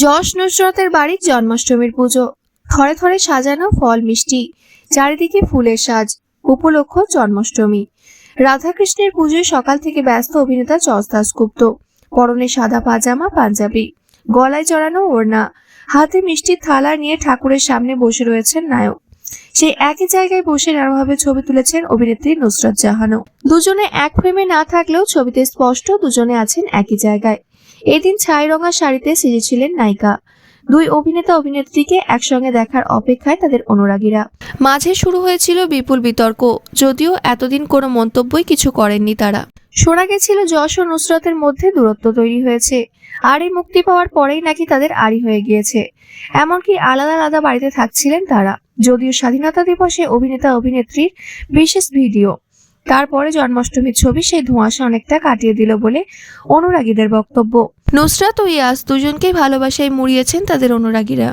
যশ নুসরতের বাড়ির জন্মাষ্টমীর পুজো। থরে থরে সাজানো ফল মিষ্টি, চারিদিকে ফুলের সাজ, উপলক্ষ জন্মাষ্টমী। রাধাকৃষ্ণের পুজোয় সকাল থেকে ব্যস্ত অভিনেতা যশ দাসগুপ্ত পরনে সাদা পাজামা, পাঞ্জাবি, গলায় চড়ানো ওড়না। হাতে মিষ্টির থালা নিয়ে ঠাকুরের সামনে বসে রয়েছেন নায়ক। সেই একই জায়গায় বসে নানাভাবে ছবি তুলেছেন অভিনেত্রী নুসরত জাহানও। দুজনে এক ফ্রেমে না থাকলেও ছবিতে স্পষ্ট দুজনে আছেন একই জায়গায়। এদিন ছাই রঙা শাড়িতে সেজেছিলেন নায়িকা। দুই অভিনেতা অভিনেত্রীকে একসঙ্গে দেখার অপেক্ষায় তাদের অনুরাগীরা। মাঝে শুরু হয়েছিল বিপুল বিতর্ক, যদিও এতদিন কোনো মন্তব্যই কিছু করেননি তারা। শোনা গেছিল যশ ও নুসরতের মধ্যে দূরত্ব তৈরি হয়েছে। আর এই মুক্তি পাওয়ার পরেই নাকি তাদের আড়ি হয়ে গিয়েছে। এমনকি আলাদা আলাদা বাড়িতে থাকছিলেন তারা। যদিও স্বাধীনতা দিবসে অভিনেতা অভিনেত্রীর বিশেষ ভিডিও। তারপরে জন্মাষ্টমীর ছবি সেই ধোঁয়াশা অনেকটা কাটিয়ে দিল বলে অনুরাগীদের বক্তব্য। নুসরাত ও ইয়াস দুজনকেই ভালোবাসায় মুড়িয়েছেন তাদের অনুরাগীরা।